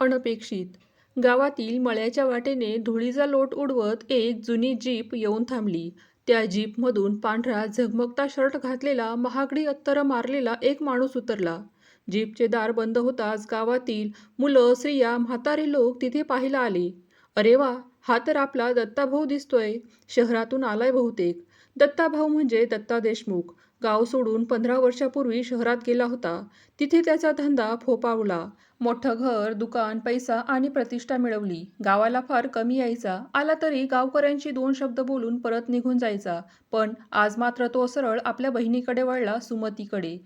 अनपेक्षित. गावातील मळ्याच्या वाटेने धुळीचा लोट उडवत एक जुनी जीप येऊन थांबली. त्या जीपमधून पांढरा झगमगता शर्ट घातलेला महागडी अत्तर मारलेला एक माणूस उतरला. जीपचे दार बंद होताच गावातील मुलं स्त्रिया म्हातारे लोक तिथे पाहायला आले. अरे वा हा तर आपला दत्ताभाऊ दिसतोय. शहरातून आलाय बहुतेक. दत्ताभाऊ म्हणजे दत्ता देशमुख. गाव सोडून पंधरा वर्षापूर्वी शहरात गेला होता. तिथे त्याचा धंदा फोपावला मोठं घर दुकान पैसा आणि प्रतिष्ठा मिळवली. गावाला फार कमी यायचा. आला तरी गावकऱ्यांशी दोन शब्द बोलून परत निघून जायचा. पण आज मात्र तो सरळ आपल्या बहिणीकडे वळला सुमतीकडे.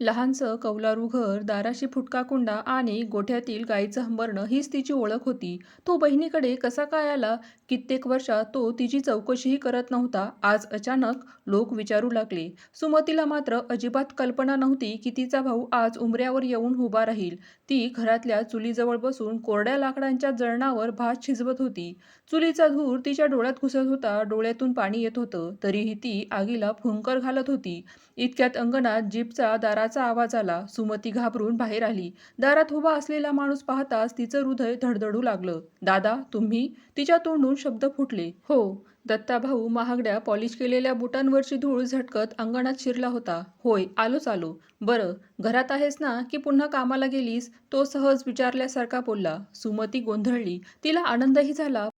लहानसं कौलारू घर दाराशी फुटका कुंडा आणि गोठ्यातील गाईचं हंबरणं हीच तिची ओळख होती. तो बहिणीकडे कसा काय आला? कित्येक वर्षात तो तिची चौकशीही करत नव्हता. आज अचानक लोक विचारू लागले. सुमतीला मात्र अजिबात कल्पना नव्हती की तिचा भाऊ आज उमऱ्यावर येऊन उभा राहील. ती घरातल्या चुलीजवळ बसून कोरड्या लाकडांच्या जळणावर भात शिजवत होती. चुलीचा धूर तिच्या डोळ्यात घुसत होता. डोळ्यातून पाणी येत होतं. तरीही ती आगीला फुंकर घालत होती. इतक्यात अंगणात जीपचा दाराचा आवाज आला. सुमती घाबरून बाहेर आली. दारात उभा असलेला माणूस पाहताच तिचं हृदय धडधडू लागलं. दादा तुम्ही? तिच्या तोंडून शब्द फुटले. हो. दत्ता भाऊ महागड्या पॉलिश केलेल्या बुटांवरची धूळ झटकत अंगणात शिरला होता. होय आलोच आलो. बरं घरात आहेस ना की पुन्हा कामाला गेलीस? तो सहज विचारल्यासारखा बोलला. सुमती गोंधळली. तिला आनंदही झाला.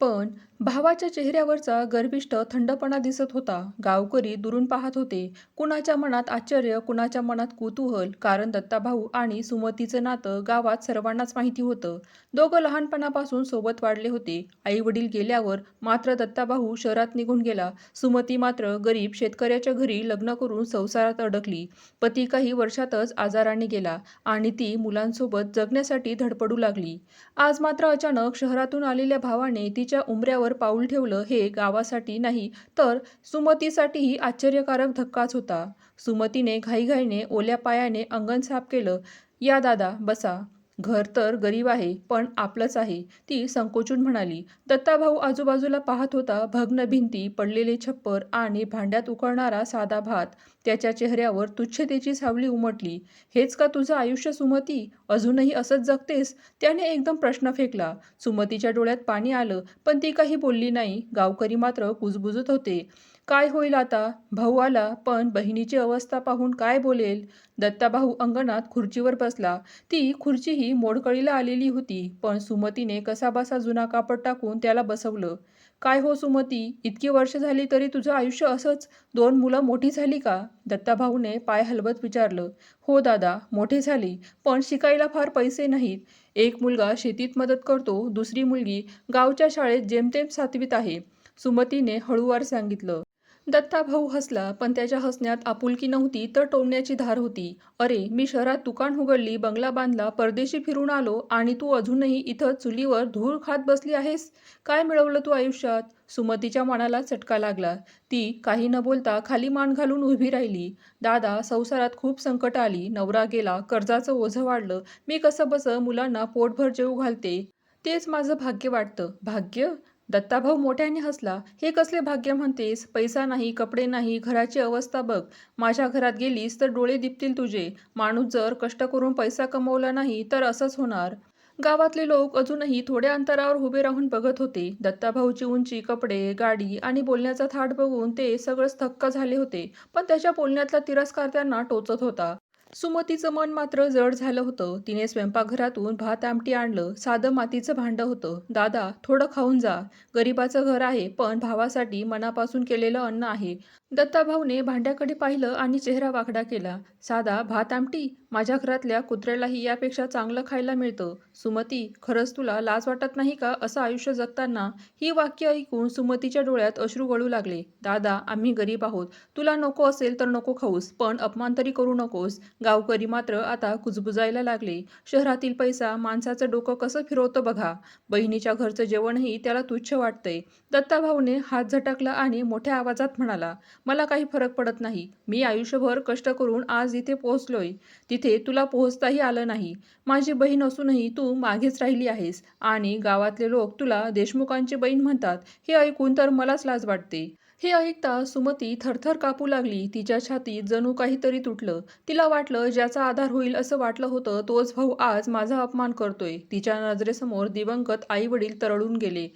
पण भावाच्या चेहऱ्यावरचा गर्भिष्ठ थंडपणा दिसत होता. गावकरी दुरून पाहत होते. कुणाच्या मनात आश्चर्य कुणाच्या मनात कुतूहल कारण दत्ताभाऊ आणि सुमतीचं नातं गावात सर्वांनाच माहिती होतं. दोघं लहानपणापासून सोबत वाढले होते. आई वडील गेल्यावर मात्र दत्ताभाऊ शहरात निघून गेला. सुमती मात्र गरीब शेतकऱ्याच्या घरी लग्न करून संसारात अडकली. पती काही वर्षातच आजाराने गेला आणि ती मुलांसोबत जगण्यासाठी धडपडू लागली. आज मात्र अचानक शहरातून आलेल्या भावाने तिच्या उमऱ्यावर पाऊल ठेवलं हे गावासाठी नाही तर सुमतीसाठीही आश्चर्यकारक धक्काच होता. सुमतीने घाईघाईने ओल्या पायाने अंगण साफ केलं. या दादा बसा. घर तर गरीब आहे पण आपलंच आहे. ती संकोचून म्हणाली दत्ताभाऊ आजूबाजूला पाहत होता भग्न भिंती पडलेले छप्पर आणि भांड्यात उकळणारा साधा भात. त्याच्या चेहऱ्यावर तुच्छतेची सावली उमटली. हेच का तुझं आयुष्य सुमती? अजूनही असंच जगतेस? त्याने एकदम प्रश्न फेकला. सुमतीच्या डोळ्यात पाणी आलं पण ती काही बोलली नाही. गावकरी मात्र कुजबुजत होते. काय होईल आता? भाऊ आला पण बहिणीची अवस्था पाहून काय बोलेल? दत्ताभाऊ अंगणात खुर्चीवर बसला. ती खुर्चीही मोडकळीला आलेली होती पण सुमतीने कसाबसा जुना कापड टाकून त्याला बसवलं. काय हो सुमती? इतकी वर्ष झाली तरी तुझं आयुष्य असंच? दोन मुलं मोठी झाली का? दत्ताभाऊने पाय हलवत विचारलं. हो दादा मोठी झाली पण शिकायला फार पैसे नाहीत. एक मुलगा शेतीत मदत करतो दुसरी मुलगी गावच्या शाळेत जेमतेम सातवीत आहे. सुमतीने हळूवार सांगितलं. दत्ता भाऊ हसला पण त्याच्या हसण्यात आपुलकी नव्हती तर टोमण्याची धार होती. अरे मी शहरात दुकान उघडली बंगला बांधला परदेशी फिरून आलो आणि तू अजूनही इथं चुलीवर धूळ खात बसली आहेस? काय मिळवलं तू आयुष्यात? सुमतीच्या मनाला चटका लागला. ती काही न बोलता खाली मान घालून उभी राहिली. दादा संसारात खूप संकट आली. नवरा गेला कर्जाचं ओझं वाढलं. मी कसं बसं मुलांना पोटभर जेऊ घालते? तेच माझं भाग्य वाटतं. भाग्य? दत्ताभाऊ मोठ्याने हसला. हे कसले भाग्य म्हणतेस? पैसा नाही कपडे नाही घराची अवस्था बघ. माझ्या घरात गेलीस तर डोळे दिपतील तुझे. माणूस जर कष्ट करून पैसा कमवला नाही तर असंच होणार. गावातले लोक अजूनही थोड्या अंतरावर उभे राहून बघत होते. दत्ताभाऊची उंची कपडे गाडी आणि बोलण्याचा थाट बघून ते सगळंच थक्क झाले होते. पण त्याच्या बोलण्यातला तिरस्कार त्यांना टोचत होता. सुमतीचं मन मात्र जड झालं होतं. तिने स्वयंपाकघरातून भात आमटी आणलं साधं मातीचं भांडं होतं. दादा थोडं खाऊन जा. गरिबाचं घर आहे पण भावासाठी मनापासून केलेलं अन्न आहे. दत्ताभाऊने भांड्याकडे पाहिलं आणि चेहरा वाकडा केला. साधा भात आमटी? माझ्या घरातल्या कुत्र्यालाही यापेक्षा चांगलं खायला मिळतं. सुमती खरंच तुला लाज वाटत नाही का असं आयुष्य जगताना? ही वाक्य ऐकून सुमतीच्या डोळ्यात अश्रू गळू लागले. दादा आम्ही गरीब आहोत. तुला नको असेल तर नको खाऊस पण अपमान तरी करू नकोस. गावकरी मात्र आता कुजबुजायला लागले. शहरातील पैसा माणसाचं डोकं कसं फिरवतं बघा. बहिणीच्या घरचं जेवणही त्याला तुच्छ वाटतंय. दत्ताभाऊने हात झटकला आणि मोठ्या आवाजात म्हणाला मला काही फरक पडत नाही. मी आयुष्यभर कष्ट करून आज इथे पोहोचलोय. तिथे तुला पोहोचताही आलं नाही. माझी बहीण असूनही तू मागेच राहिली आहेस. आणि गावातले लोक तुला देशमुखांची बहीण म्हणतात. हे ऐकून तर मलाच लाज वाटते. हे ऐकता सुमती थरथर कापू लागली. तिच्या छातीत जणू काहीतरी तुटलं. तिला वाटलं ज्याचा आधार होईल असं वाटलं होतं तोच भाऊ आज माझा अपमान करतोय. तिच्या नजरेसमोर दिवंगत आई वडील तरळून गेले.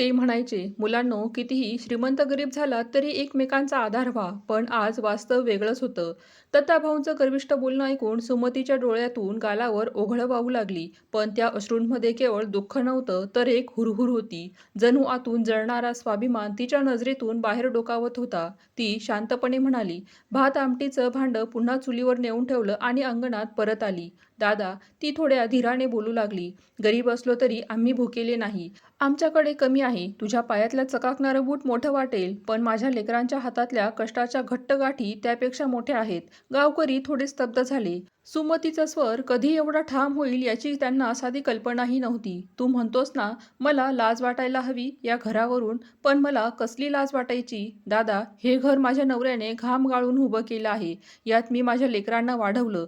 ते म्हणायचे मुलांनो कितीही श्रीमंत गरीब झालात तरी एकमेकांचा आधार व्हा पण आज वास्तव वेगळंच होतं. दत्ताभाऊंचं गर्विष्ठ बोलणं ऐकून सुमतीच्या डोळ्यातून गालावर ओघळं वाहू लागली. पण त्या अश्रूंमध्ये केवळ दुःख नव्हतं तर एक हुरहुर होती. जणू आतून जळणारा स्वाभिमान तिच्या नजरेतून बाहेर डोकावत होता. ती शांतपणे म्हणाली भात आमटीचं भांडं पुन्हा चुलीवर नेऊन ठेवलं आणि अंगणात परत आली. दादा ती थोड्या धीराने बोलू लागली. गरीब असलो तरी आम्ही भुकेले नाही. आमच्याकडे कमी आहे. तुझ्या पायातल्या चकाकणारं बूट मोठं वाटेल पण माझ्या लेकरांच्या हातातल्या कष्टाच्या घट्ट गाठी त्यापेक्षा मोठ्या आहेत. गावकरी थोडे स्तब्ध झाले. सुमतीचा स्वर कधी एवढा ठाम होईल याची त्यांना साधी कल्पनाही नव्हती. तू म्हणतोस ना मला लाज वाटायला हवी या घरावरून पण मला कसली लाज वाटायची? दादा हे घर माझ्या नवऱ्याने घाम गाळून उभं केलं आहे. यात मी माझ्या लेकरांना वाढवलं.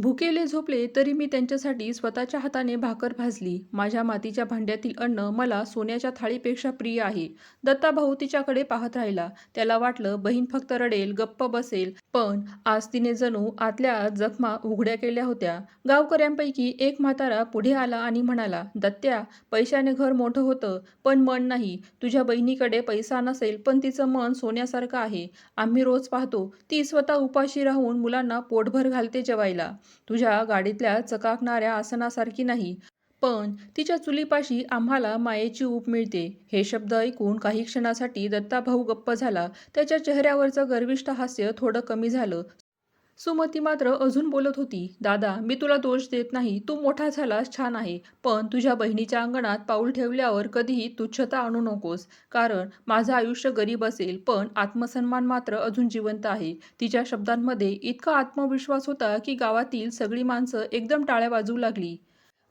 भुकेले झोपले तरी मी त्यांच्यासाठी स्वतःच्या हाताने भाकर भाजली. माझ्या मातीच्या भांड्यातील अन्न मला सोन्याच्या थाळीपेक्षा प्रिय आहे. दत्ता भाऊ तिच्याकडे पाहत राहिला. त्याला वाटलं बहीण फक्त रडेल गप्प बसेल पण आज तिने जणू आतल्या जखमा उघड्या केल्या होत्या. गावकऱ्यांपैकी एक म्हातारा पुढे आला आणि म्हणाला दत्त्या पैशाने घर मोठं होतं पण मन नाही. तुझ्या बहिणीकडे पैसा नसेल पण तिचं मन सोन्यासारखं आहे. आम्ही रोज पाहतो ती स्वतः उपाशी राहून मुलांना पोटभर घालते जेवायला. तुझ्या गाडीतल्या चकाकणाऱ्या आसनासारखी नाही पण तिच्या चुलीपाशी आम्हाला मायेची ऊप मिळते. हे शब्द ऐकून काही क्षणासाठी दत्ताभाऊ गप्प झाला. त्याच्या चेहऱ्यावरचं गर्विष्ठ हास्य थोडं कमी झालं. सुमती मात्र अजून बोलत होती दादा मी तुला दोष देत नाही तू मोठा झालास छान आहे पण तुझ्या बहिणीच्या अंगणात पाऊल ठेवल्यावर कधीही तुच्छता आणू नकोस कारण माझं आयुष्य गरीब असेल पण आत्मसन्मान मात्र अजून जिवंत आहे. तिच्या शब्दांमध्ये इतका आत्मविश्वास होता की गावातील सगळी माणसं एकदम टाळ्या वाजू लागली.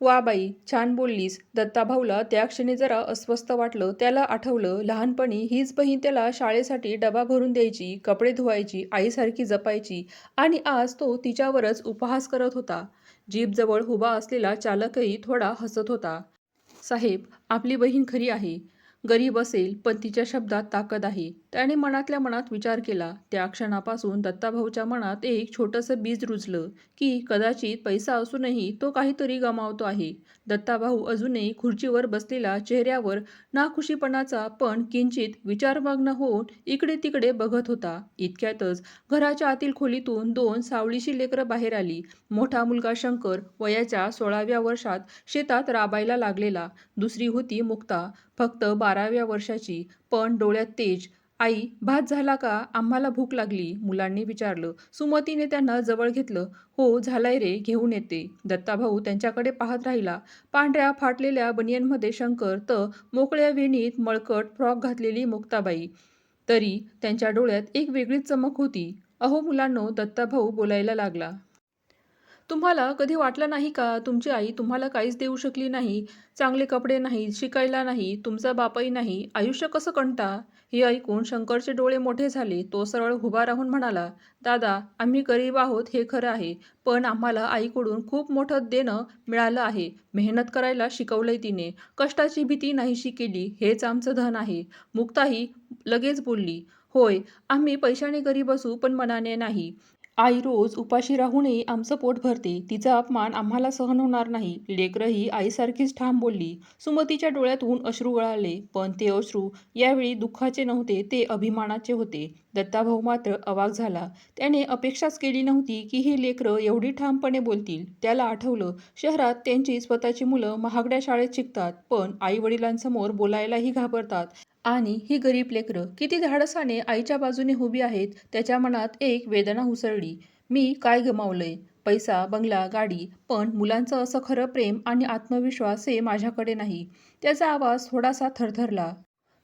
वा बाई छान बोललीस. दत्ताभाऊला त्या क्षणी जरा अस्वस्थ वाटलं. त्याला आठवलं लहानपणी हीच बहीण त्याला शाळेसाठी डबा भरून द्यायची कपडे धुवायची आईसारखी जपायची आणि आज तो तिच्यावरच उपहास करत होता. जीपजवळ उभा असलेला चालकही थोडा हसत होता. साहेब आपली बहीण खरी आहे. गरीब असेल पण तिच्या शब्दात ताकद आहे. त्याने मनातल्या मनात विचार केला. त्या क्षणापासून दत्ताभाऊच्या मनात एक छोटंसं बीज रुजलं की कदाचित पैसा असूनही तो काहीतरी गमावतो आहे. दत्ताभाऊ अजूनही खुर्चीवर बसलेला चेहऱ्यावर नाखुशीपणाचा पण किंचित विचारमग्न होऊन इकडे तिकडे बघत होता. इतक्यातच घराच्या आतील खोलीतून दोन सावळीशी लेकरं बाहेर आली. मोठा मुलगा शंकर वयाच्या सोळाव्या वर्षात शेतात राबायला लागलेला. दुसरी होती मुक्ता. फक्त बाराव्या वर्षाची. पण डोळ्यात तेज. आई भात झाला का? आम्हाला भूक लागली. मुलांनी विचारलं. सुमतीने त्यांना जवळ घेतलं. हो झालाय रे घेऊन येते. दत्ताभाऊ त्यांच्याकडे पाहत राहिला. पांढऱ्या फाटलेल्या बनियनमध्ये शंकर तर मोकळ्या वेणीत मळकट फ्रॉक घातलेली मुक्ताबाई. तरी त्यांच्या डोळ्यात एक वेगळीच चमक होती. अहो मुलांनो दत्ताभाऊ बोलायला लागला. तुम्हाला कधी वाटलं नाही का तुमची आई तुम्हाला काहीच देऊ शकली नाही चांगले कपडे नाही शिकायला नाही तुमचा बापही नाही आयुष्य कसं कणता हे ऐकून शंकरचे डोळे मोठे झाले तो सरळ उभा राहून म्हणाला दादा आम्ही गरीब आहोत हे खरं आहे पण आम्हाला आईकडून खूप मोठं देणं मिळालं आहे मेहनत करायला शिकवलंय तिने कष्टाची भीती नाहीशी केली हेच आमचं धन आहे. मुक्ताही लगेच बोलली होय आम्ही पैशाने गरीब असू पण मनाने नाही आई रोज उपाशी राहूनही आमचं पोट भरते. तिचा अपमान आम्हाला सहन होणार नाही. लेकरही आईसारखीच ठाम बोलली. सुमतीच्या डोळ्यातून अश्रू गळाले पण ते अश्रू यावेळी दुःखाचे नव्हते ते अभिमानाचे होते. दत्ताभाऊ मात्र अवाक झाला. त्याने अपेक्षाच केली नव्हती की ही लेकरं एवढी ठामपणे बोलतील. त्याला आठवलं शहरात त्यांची स्वतःची मुलं महागड्या शाळेत शिकतात पण आई वडिलांसमोर बोलायलाही घाबरतात. आणि ही गरीब लेकरं किती धाडसाने आईच्या बाजूने उभी आहेत त्याच्या मनात एक वेदना उसळली. मी काय गमावलंय? पैसा बंगला गाडी पण मुलांचं असं खरं प्रेम आणि आत्मविश्वास हे माझ्याकडे नाही. त्याचा आवाज थोडासा थरथरला.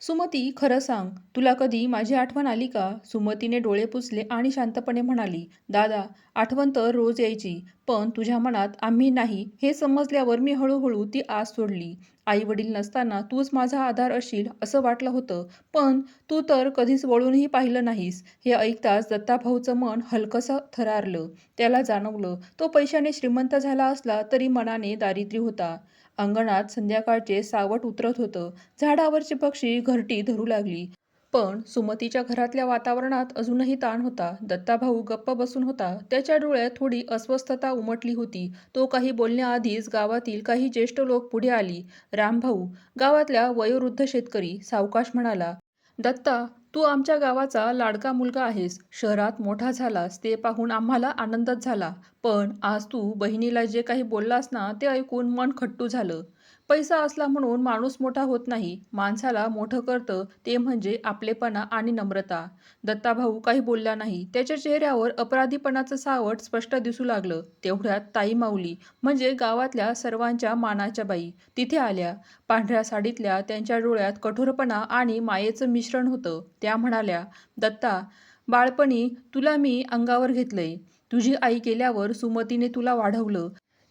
सुमती खरं सांग तुला कधी माझी आठवण आली का? सुमतीने डोळे पुसले आणि शांतपणे म्हणाली दादा आठवण तर रोज यायची पण तुझ्या मनात आम्ही नाही हे समजल्यावर मी हळूहळू ती आस सोडली. आई वडील नसताना तूच माझा आधार असशील असं वाटलं होतं पण तू तर कधीच वळूनही पाहिलं नाहीस. हे ऐकताच दत्ताभाऊचं मन हलकंसं थरारलं. त्याला जाणवलं तो पैशाने श्रीमंत झाला असला तरी मनाने दारिद्र्य होता. अंगणात संध्याकाळचे सावट उतरत होतं. झाडावरची पक्षी घरटी धरू लागली. पण सुमतीच्या घरातल्या वातावरणात अजूनही ताण होता. दत्ताभाऊ गप्प बसून होता. त्याच्या डोळ्यात थोडी अस्वस्थता उमटली होती. तो काही बोलण्याआधीच गावातील काही ज्येष्ठ लोक पुढे आली. रामभाऊ गावातल्या वयोवृद्ध शेतकरी सावकाश म्हणाला दत्ता तू आमच्या गावाचा लाडका मुलगा आहेस. शहरात मोठा झालास ते पाहून आम्हाला आनंदच झाला. पण आज तू बहिणीला जे काही बोललास ना ते ऐकून मन खट्टू झालं. पैसा असला म्हणून माणूस मोठा होत नाही माणसाला मोठं करतं ते म्हणजे आपलेपणा आणि नम्रता. दत्ताभाऊ काही बोलला नाही. त्याच्या चेहऱ्यावर अपराधीपणाचं सावट स्पष्ट दिसू लागलं. तेवढ्यात ताई माऊली म्हणजे गावातल्या सर्वांच्या मानाच्या बाई तिथे आल्या. पांढऱ्या साडीतल्या त्यांच्या डोळ्यात कठोरपणा आणि मायेचं मिश्रण होतं. त्या म्हणाल्या दत्ता बाळपणी तुला मी अंगावर घेतलंय. तुझी आई गेल्यावर सुमतीने तुला वाढवलं.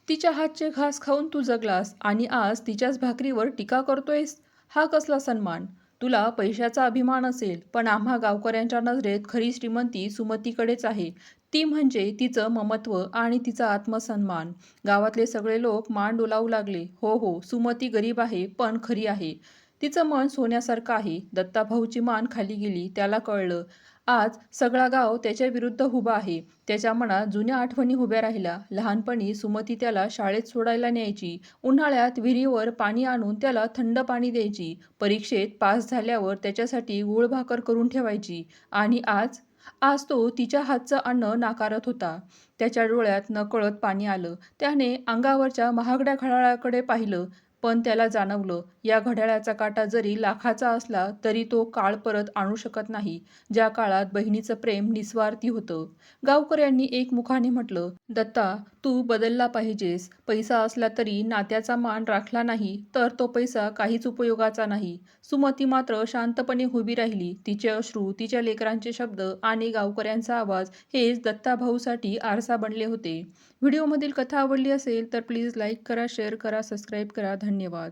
तिच्या हातचे घास खाऊन तू जगलास आणि आज तिच्याच भाकरीवर टीका करतोयस? हा कसला सन्मान? तुला पैशाचा अभिमान असेल पण आम्हा गावकऱ्यांच्या नजरेत खरी श्रीमंती सुमतीकडेच आहे. ती म्हणजे तिचं ममत्व आणि तिचा आत्मसन्मान. गावातले सगळे लोक मान डोलावू लागले. हो हो सुमती गरीब आहे पण खरी आहे. तिचं मन सोन्यासारखं आहे. दत्ताभाऊची मान खाली गेली त्याला कळलं. आज सगळा गाव त्याच्या विरुद्ध उभा आहे. त्याच्या मनात जुन्या आठवणी उभ्या राहिल्या. लहानपणी सुमती त्याला शाळेत सोडायला न्यायची. उन्हाळ्यात विहिरीवर पाणी आणून त्याला थंड पाणी द्यायची. परीक्षेत पास झाल्यावर त्याच्यासाठी गुळ भाकर करून ठेवायची. आणि आज आज तो तिच्या हातचं अन्न नाकारत होता. त्याच्या डोळ्यात नकळत पाणी आलं. त्याने अंगावरच्या महागड्या खळाळाकडे पाहिलं. पण त्याला जाणवलं या घड्याळाचा काटा जरी लाखाचा असला तरी तो काळ परत आणू शकत नाही ज्या काळात बहिणीचं प्रेम निस्वार्थी होतं. गावकऱ्यांनी एकमुखाने म्हटलं दत्ता तू बदलला पाहिजेस. पैसा असला तरी नात्याचा मान राखला नाही तर तो पैसा काहीच उपयोगाचा नाही. सुमती मात्र शांतपणे उभी राहिली. तिचे अश्रू तिच्या लेकरांचे शब्द आणि गावकऱ्यांचा आवाज हेच दत्ताभाऊसाठी आरसा बनले होते. व्हिडिओमधील कथा आवडली असेल तर प्लीज लाईक करा शेअर करा सबस्क्राईब करा. धन्यवाद.